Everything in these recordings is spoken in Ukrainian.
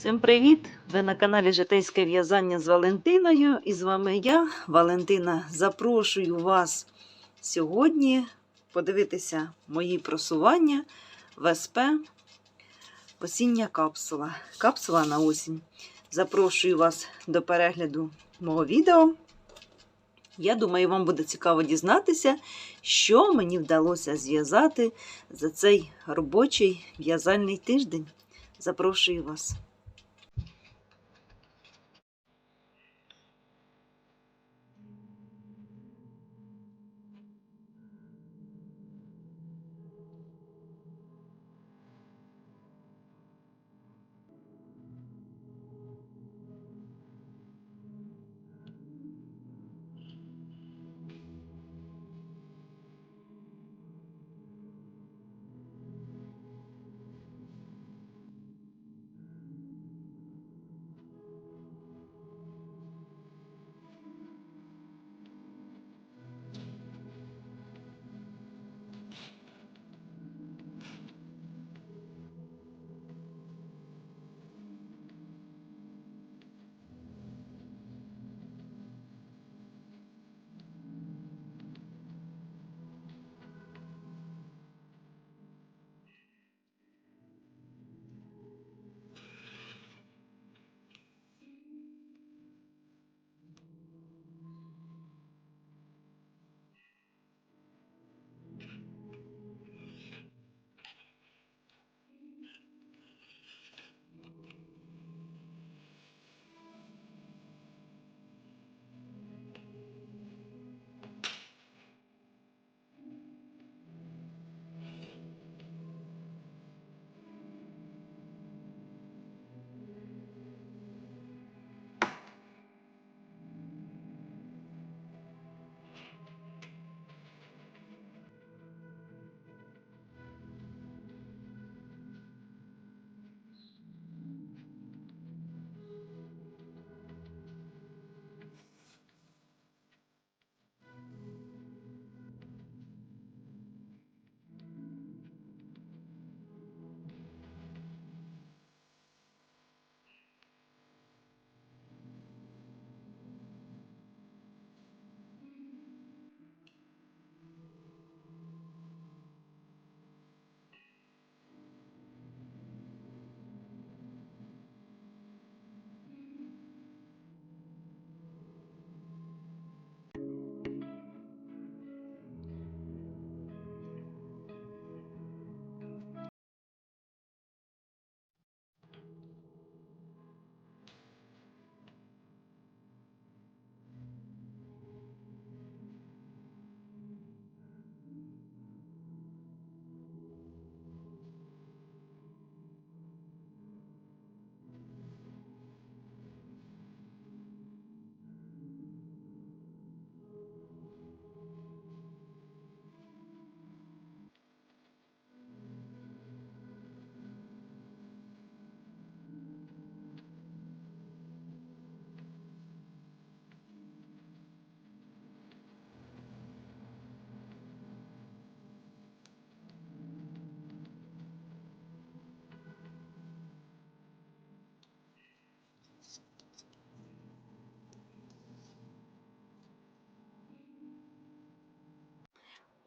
Всім привіт! Ви на каналі Житейське в'язання з Валентиною. І з вами я, Валентина. Запрошую вас сьогодні подивитися мої просування в СП Осіння капсула. Капсула на осінь. Запрошую вас до перегляду мого відео. Я думаю, вам буде цікаво дізнатися, що мені вдалося зв'язати за цей робочий в'язальний тиждень. Запрошую вас.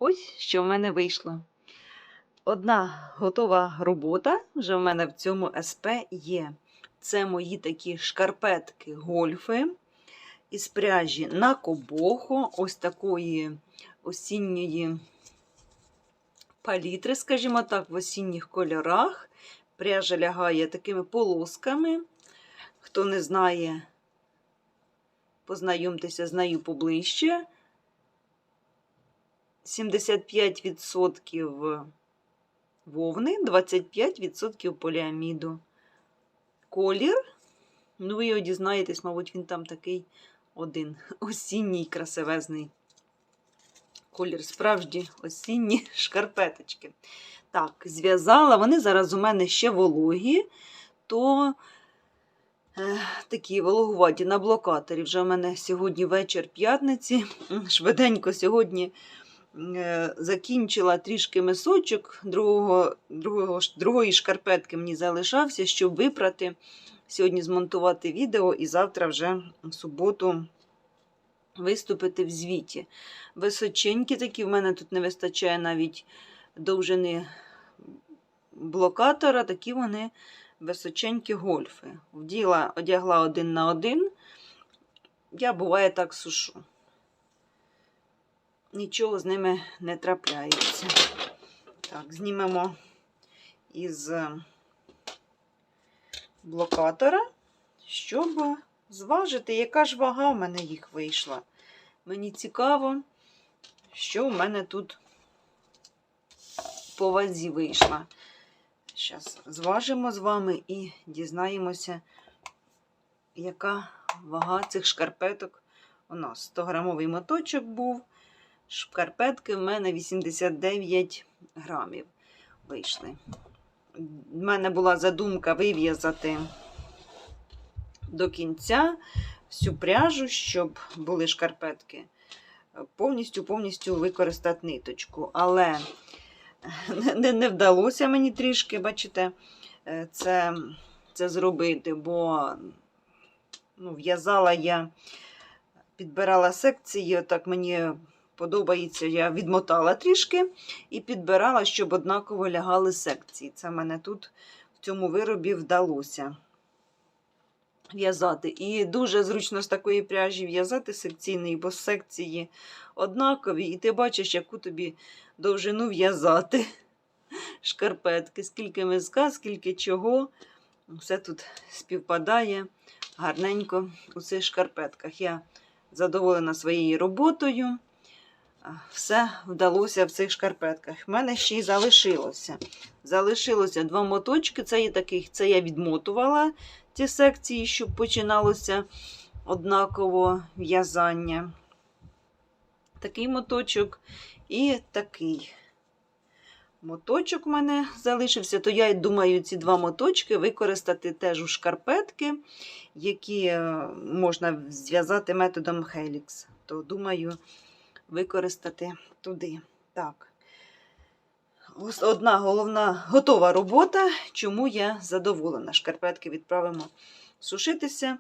Ось що в мене вийшло. Одна готова робота вже в мене в цьому СП є. Це мої такі шкарпетки гольфи із пряжі на кобохо, ось такої осінньої палітри, скажімо так, в осінніх кольорах. Пряжа лягає такими полосками. Хто не знає, познайомтеся з нею поближче. 75% вовни, 25% поліаміду. Колір. Ну, ви його дізнаєтесь, мабуть, він там такий один осінній красивезний. Колір справжні осінні шкарпеточки. Так, зв'язала. Вони зараз у мене ще вологі, то е, такі вологуваті на блокаторі. Вже у мене сьогодні вечір п'ятниці. Швиденько сьогодні закінчила трішки мисочок, другого, другого, другої шкарпетки мені залишався, щоб випрати сьогодні змонтувати відео і завтра вже в суботу виступити в звіті. Височенькі такі, в мене тут не вистачає навіть довжини блокатора, такі вони височенькі гольфи. Вділа, одягла один на один. Я буває так сушу. Нічого з ними не трапляється. Так, знімемо із е, блокатора, щоб зважити, яка ж вага в мене їх вийшла. Мені цікаво, що в мене тут по вазі вийшла. Зараз зважимо з вами і дізнаємося, яка вага цих шкарпеток у нас. 100-грамовий моточок був. Шкарпетки в мене 89 грамів вийшли. У мене була задумка вив'язати до кінця всю пряжу, щоб були шкарпетки. Повністю повністю використати ниточку. Але не, не, не вдалося мені трішки, бачите, е, це, це зробити, бо ну, в'язала я, підбирала секції, так мені подобається, я відмотала трішки і підбирала, щоб однаково лягали секції. Це мене тут в цьому виробі вдалося в'язати. І дуже зручно з такої пряжі в'язати секційний, бо секції однакові, і ти бачиш, яку тобі довжину в'язати. Шкарпетки, скільки мизка, скільки чого. Все тут співпадає гарненько у цих шкарпетках. Я задоволена своєю роботою. Все вдалося в цих шкарпетках. В мене ще й залишилося. Залишилося два моточки. Це, є таких, це я відмотувала ці секції, щоб починалося однаково в'язання. Такий моточок і такий. Моточок в мене залишився, то я думаю, ці два моточки використати теж у шкарпетки, які е, можна зв'язати методом Helix. То, думаю, використати туди. Так. Одна головна готова робота, чому я задоволена. Шкарпетки відправимо сушитися.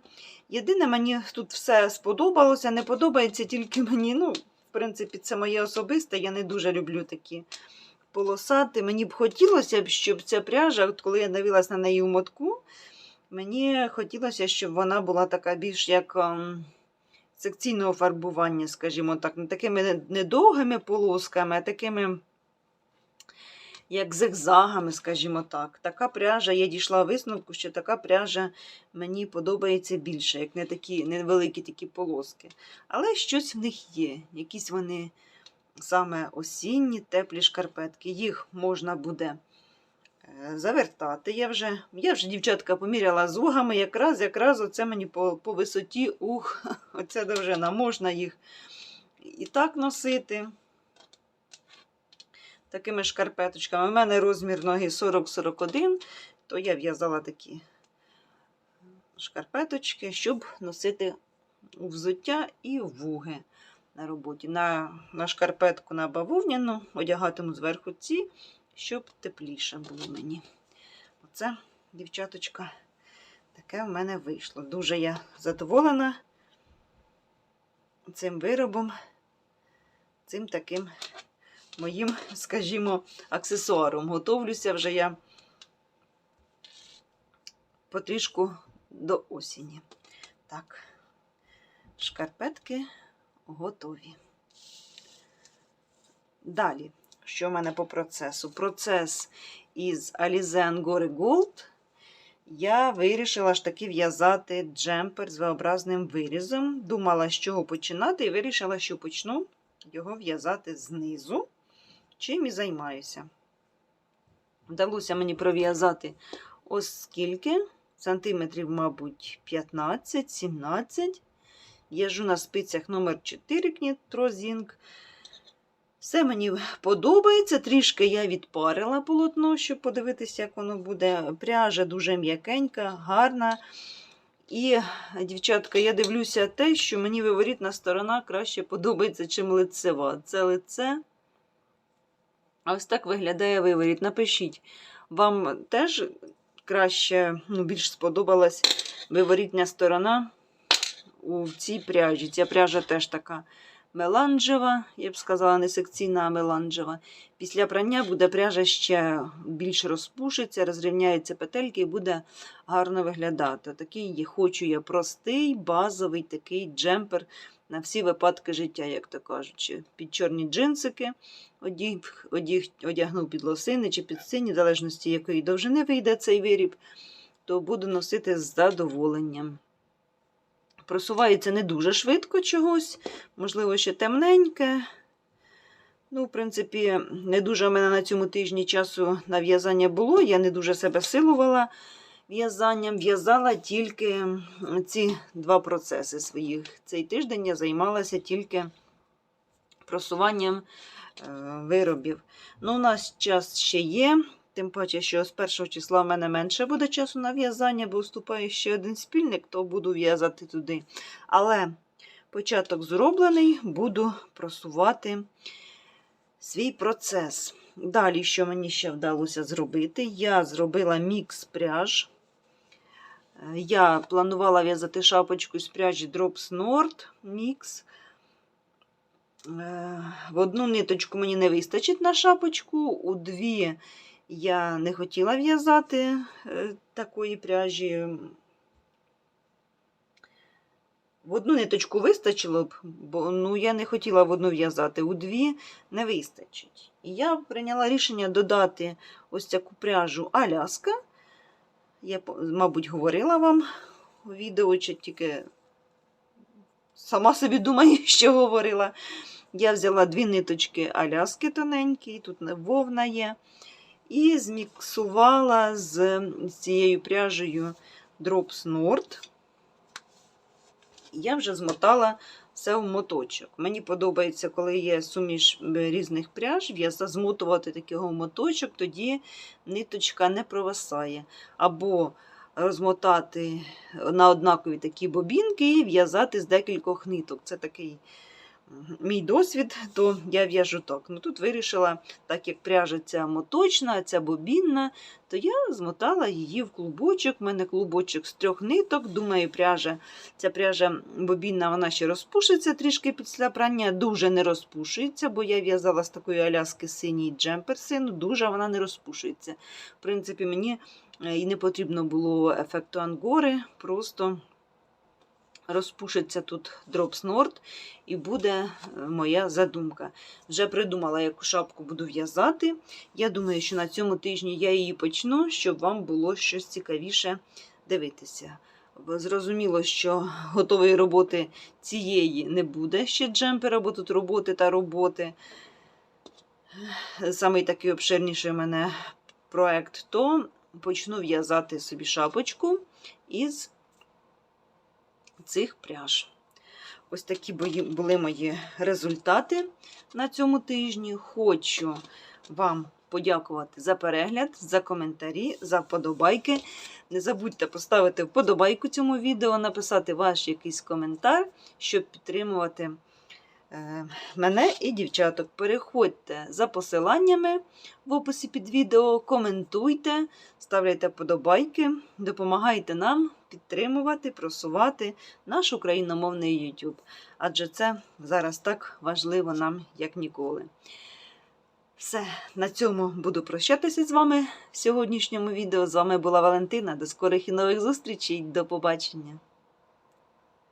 Єдине, мені тут все сподобалося, не подобається тільки мені, ну, в принципі, це моє особисте, я не дуже люблю такі полосати. Мені б хотілося, щоб ця пряжа, от коли я дивилась на неї у мотку, мені хотілося, щоб вона була така більш як ем, секційного фарбування, скажімо так, не такими недовгими полосками, а такими. Як зигзагами, скажімо так. Така пряжа, я дійшла висновку, що така пряжа мені подобається більше, як не такі невеликі такі полоски. Але щось в них є. Якісь вони саме осінні, теплі шкарпетки. Їх можна буде завертати. Я вже, я вже дівчатка, поміряла з угами, якраз якраз оце мені по, по висоті ух, оця довжина. Можна їх і так носити. Такими шкарпеточками. У мене розмір ноги 40-41, то я в'язала такі шкарпеточки, щоб носити взуття і вуги на роботі. На на шкарпетку на бавовняну одягатиму зверху ці, щоб тепліше було мені. Оце, дівчаточка, таке в мене вийшло. Дуже я задоволена цим виробом, цим таким моїм, скажімо, аксесуаром. Готовлюся вже я потрішку до осені. Так, шкарпетки готові. Далі, що в мене по процесу? Процес із Alize Angora Gold. Я вирішила ж таки в'язати джемпер з V-образним вирізом. Думала, з чого починати, і вирішила, що почну його в'язати знизу, чим і займаюся. Вдалося мені пров'язати ось скільки, сантиметрів, мабуть, 15-17. В'яжу на спицях номер 4 кнітрозінг. Все мені подобається. Трішки я відпарила полотно, щоб подивитися, як воно буде. Пряжа дуже м'якенька, гарна. І, дівчатка, я дивлюся те, що мені виворітна сторона краще подобається, чим лицева. Це лице. Ось так виглядає виворіт. Напишіть, вам теж краще, ну, більш сподобалась виворітня сторона у цій пряжі. Ця пряжа теж така меланжева, я б сказала, не секційна, а меланжева. Після прання буде пряжа ще більш розпушиться, розрівняються петельки і буде гарно виглядати. Такий хочу я простий, базовий такий джемпер на всі випадки життя, як то кажучи. Під чорні джинсики одіг, одіг, одягнув під лосини чи під сині, в залежності якої довжини вийде цей виріб, то буду носити з задоволенням. Просувається не дуже швидко чогось, можливо, ще темненьке. Ну, в принципі, не дуже в мене на цьому тижні часу на в'язання було. Я не дуже себе силувала в'язанням. В'язала тільки ці два процеси своїх. Цей тиждень я займалася тільки просуванням е, виробів. Ну, у нас час ще є. Тим паче, що з першого числа в мене менше буде часу на в'язання, бо вступає ще один спільник, то буду в'язати туди. Але початок зроблений, буду просувати свій процес. Далі, що мені ще вдалося зробити, я зробила мікс пряж. Я планувала в'язати шапочку з пряжі Drops Nord Mix. Е, В одну ниточку мені не вистачить на шапочку, у дві я не хотіла в'язати е, такої пряжі. В одну ниточку вистачило б, бо ну, я не хотіла в одну в'язати, у дві не вистачить. І я прийняла рішення додати ось таку пряжу Аляска. Я, мабуть, говорила вам у відео, чи тільки сама собі думаю, що говорила. Я взяла дві ниточки Аляски тоненькі, тут вовна є. І зміксувала з цією пряжею Drops Nord. Я вже змотала все в моточок. Мені подобається, коли є суміш різних пряж, в'яза змотувати такого моточок, тоді ниточка не провисає. Або розмотати на однакові такі бобінки і в'язати з декількох ниток. Це такий мій досвід, то я в'яжу так. Ну Тут вирішила, так як пряжа ця моточна, ця бобінна, то я змотала її в клубочок. У мене клубочок з трьох ниток. Думаю, пряжа, ця пряжа бобінна вона ще розпушиться трішки після прання, дуже не розпушується, бо я в'язала з такої аляски синій джемпер сину, дуже вона не розпушується. В принципі, мені е, і не потрібно було ефекту ангори, просто розпушиться тут Nord і буде е, моя задумка. Вже придумала, яку шапку буду в'язати. Я думаю, що на цьому тижні я її почну, щоб вам було щось цікавіше дивитися. Зрозуміло, що готової роботи цієї не буде ще джемпера, бо тут роботи та роботи. Самий такий обширніший у мене проект, то почну в'язати собі шапочку із цих пряж. Ось такі були мої результати на цьому тижні. Хочу вам подякувати за перегляд, за коментарі, за вподобайки. Не забудьте поставити вподобайку цьому відео, написати ваш якийсь коментар, щоб підтримувати мене і дівчаток. Переходьте за посиланнями в описі під відео, коментуйте, ставляйте вподобайки, допомагайте нам підтримувати, просувати наш україномовний YouTube. Адже це зараз так важливо нам, як ніколи. Все, на цьому буду прощатися з вами в сьогоднішньому відео. З вами була Валентина. До скорих і нових зустрічей. До побачення!